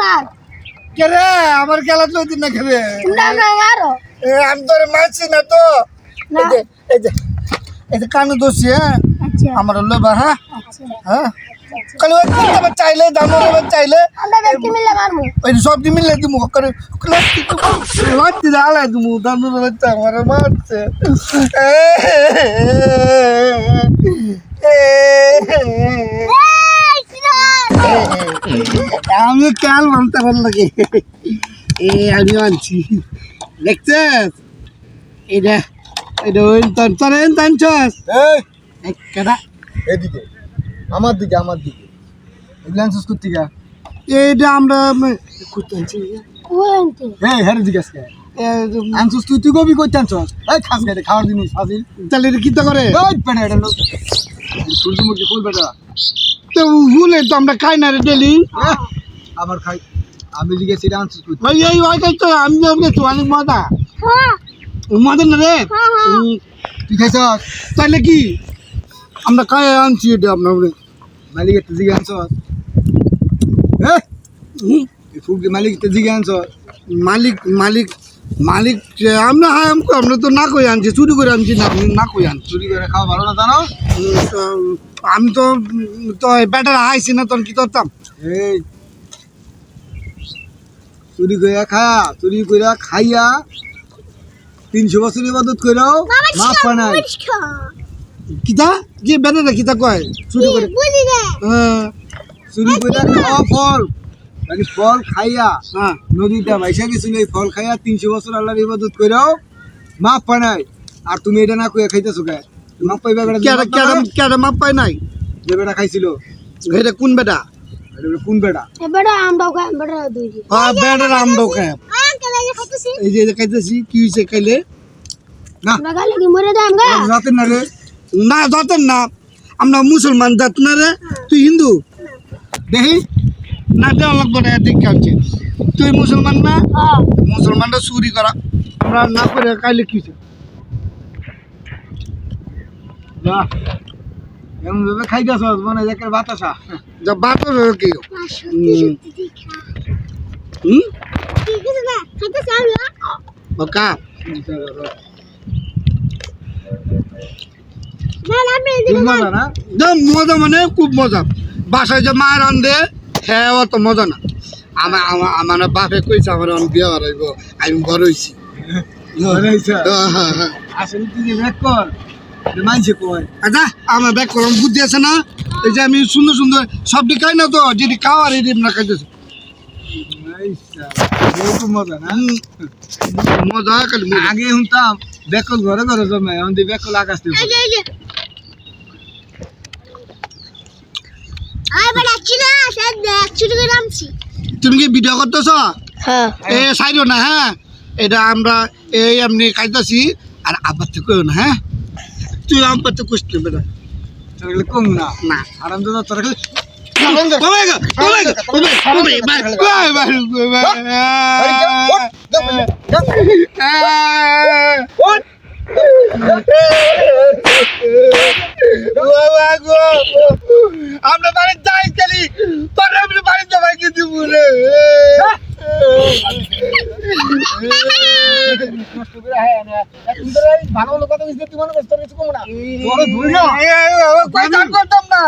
না কে রে? আমার খেলা চলছে না খেলে। তোমরা আমরা মারো এ, আমি তোরে মারছি না তো। না। এই যে এই যে এই যে কানে দোষী হ্যাঁ? আচ্ছা। আমার লবা হ্যাঁ? আচ্ছা। হ্যাঁ? কালি ওই কিনতে আবার চাইলে দাম আবার চাইলে। আমরা ওই সব দিন মিলে দিমু করে লাত্তি আলাই দিমু দাম বাচ্চা আমার মারছে। কাল বলতে ভালো লাগে। এ আমি আনছি। দেখছিস? এটা ওই কেডা? এদিকে আমার দিকে আমার দিকে। এগুলান্সস করতে গা এইটা আমরা করতে আনছি? কে তুই তুই কবি করতে আনছস? এই খাস গাড়ি খাওয়ার জিনিস হাজির তাহলে এটা কিতা করে? ওই এটা লোক। সূর্যমুখী ফুল বেটা। তো তো আমরা খাই না রে ডেলি। আহ, আবার খাই আমি ভাই এই খাই তো আমি গেছি অনেক মজা হ্যাঁ। মজা না রে? হ্যাঁ হ্যাঁ। তুই খাইছস তাহলে কি? আমরা খাই আনছি এটা আমরা মালিক একটা জিজ্ঞাস আনছস হ্যাঁ? এই ফুল মালিক একটা জিজ্ঞাস আনছস মালিক মালিক মালিক যে আমরা হ্যাঁ আমকো আমরা তো না কই আনছি চুরি করে আনছি না আমি না কই আনছি। চুরি করে খাওয়া ভালো না জানো? আমি তো তো ব্যাটার আইছি না তখন কি করতাম? এই চুরি কইরা খা চুরি কইরা খাইয়া তিনশো বছর ইবাদত কইরাও মাফ পায় নাই। কিতা? কি ব্যাটারা কিতা কয়? চুরি করে হ্যাঁ চুরি কইরা খাওয়া ফল। নাকি ফল খাইয়া হ্যাঁ নদীটা ভাইসা গেছিল এই ফল খাইয়া তিনশো বছর আল্লাহর ইবাদত কইরাও মাফ পায় নাই। আর তুমি এটা না কইয়া খাইতেছো কে? মাফ পাইবা বেটা মাপ পাই নাই? যে বেটা খাইছিল। এটা কোন বেটা? এটা বেটা কোন বেটা এবারে আমরা খাই এবারে দুই হ্যাঁ ব্যাটার আমরাও খাই আঙ্কেল এই খাইতেছি এই যে খাইতেছি কি হয়েছে খাইলে না আমরা গালে কি মরে যাম গা রাতের না রে না যতেন না আমরা মুসলমান জাত না রে তুই হিন্দু দেখি না দেওয়া লাগবে না দেখতে আনছে তুই মুসলমান না হ্যাঁ মুসলমানরা চুরি করা আমরা না করে খাইলে কি হয়েছে? যা এমন ভাবে খাইতেছ মনে যায় একের বাতাসা। যা কি? হুম। মজা না? একদম মজা মানে খুব মজা। বাসায় যে মায়ের রান্ধে হ্যাঁ অত মজা না। আমার আমার আমার বাপে কইছে আমার অন বিয়ে বাড়াইব আমি বড় হইছে। হ্যাঁ, হ্যাঁ, হ্যাঁ। আসলে তুই কর মানছে কয় আচ্ছা আমার ব্যাগ করম বুদ্ধি আছে না এই যে আমি সুন্দর সুন্দর সবটি খাই না তো খাওয়ার না খাইতেছে মজা মজা আগে শুনতাম বেকল ঘরে ঘরে জমে এখন দিয়ে বেকল আকাশ তুমি কি ভিডিও করতেছ হ্যাঁ এ সাইডো না হ্যাঁ এটা আমরা এই এমনি খাইতেছি আর আবার কেউ না হ্যাঁ তুই আমার তো কুস্তি বেটা তোর গেলে কম না। না। আরাম দাদা তোর গেলে omega, omega, omega, omega, bye, bye, bye, বাবা গো, আমরা বাড়ি যাই খালি। পরে আমরা বাড়িতে ভাইকে দিব রে ভালো হলো কথা বুঝতে তুই মনে করছিস তোর কিছু কম না তোর ধুই না কই আর করতাম না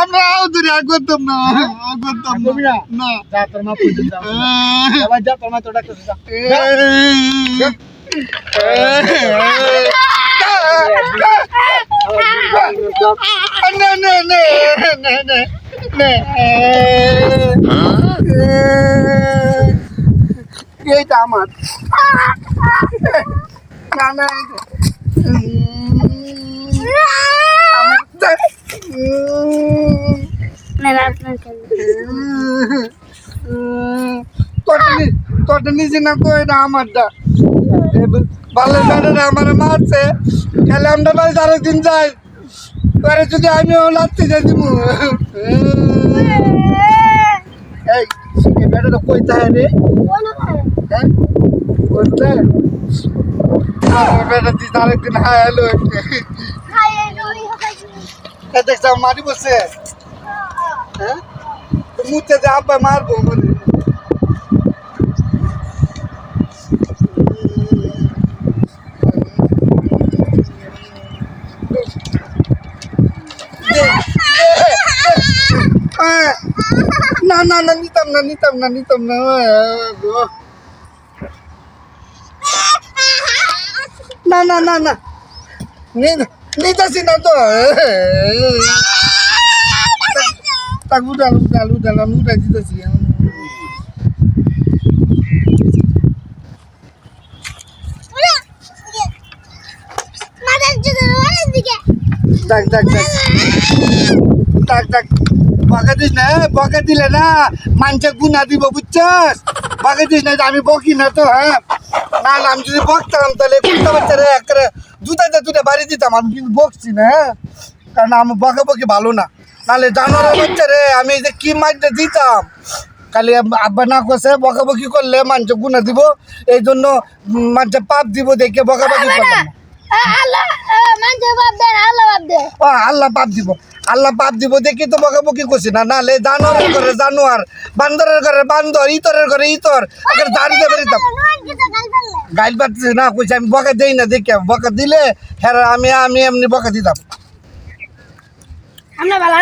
আমরা আও দূরে আর করতাম না আর করতাম না? না যা তোর মা পুজো যা এবার যা তোর মা তোর ডাক্তার যা এইটা আমার না না না না আপনার তোরটা নিজে না তো এটা আমারটা? ভালো দাদারা আমার মারছে। তাহলে আমরা বাড়ি আরও দিন যাই। পরে যদি আমিও লাগতে যাই এই বেটাটা কই তাহে রে? হ্যাঁ? Benedict din halo. Kada sa mari mo se. Ha? Tumu te da pa mar bo mo. Na na na nitam na nitam na nitam na. না না না না নি- নিতাছি না তো তাক উঠাল উঠাল উঠাল আমি উঠাই দিতেছি মাথার জন্য ওর দিকে ডাক ডাক ডাক ডাক ডাক বকা দিস না বকা দিলে না মানুষে গুণা দিব বুঝছস বকা দিস না আমি বকি না তো হ্যাঁ না না আমি যদি বকতাম তাহলে কুত্তা বাচ্চারে একটা জুতাতে দুটা বাড়ি দিতাম আমি কিন্তু বকছি না হ্যাঁ কারণ আমার বকা বকি ভালো না নাহলে জানোয়ার বাচ্চারে আমি যে কি মাইটা দিতাম খালি আব- আব্বা না কষে বকাবকি করলে মানুষ গুণা দিব এই জন্য মানুষে পাপ দিব দেখে বকাবকি করলাম আল্লাহ পাপ দিব আল্লাহ পাপ দিব দেখি তো বকাবকি করছি। না নালে জানোয়ারের ঘরে জানোয়ার বান্দরের ঘরে বান্দর ইতরের ঘরে ইতর। এখানে দাঁড়িয়ে বেরিতাম গাইল পাচ্ছি না কইছি আমি বকে দেই না দেখি বকে দিলে হ্যাঁ আমি আমি এমনি বকে দিতাম আমরা ভালো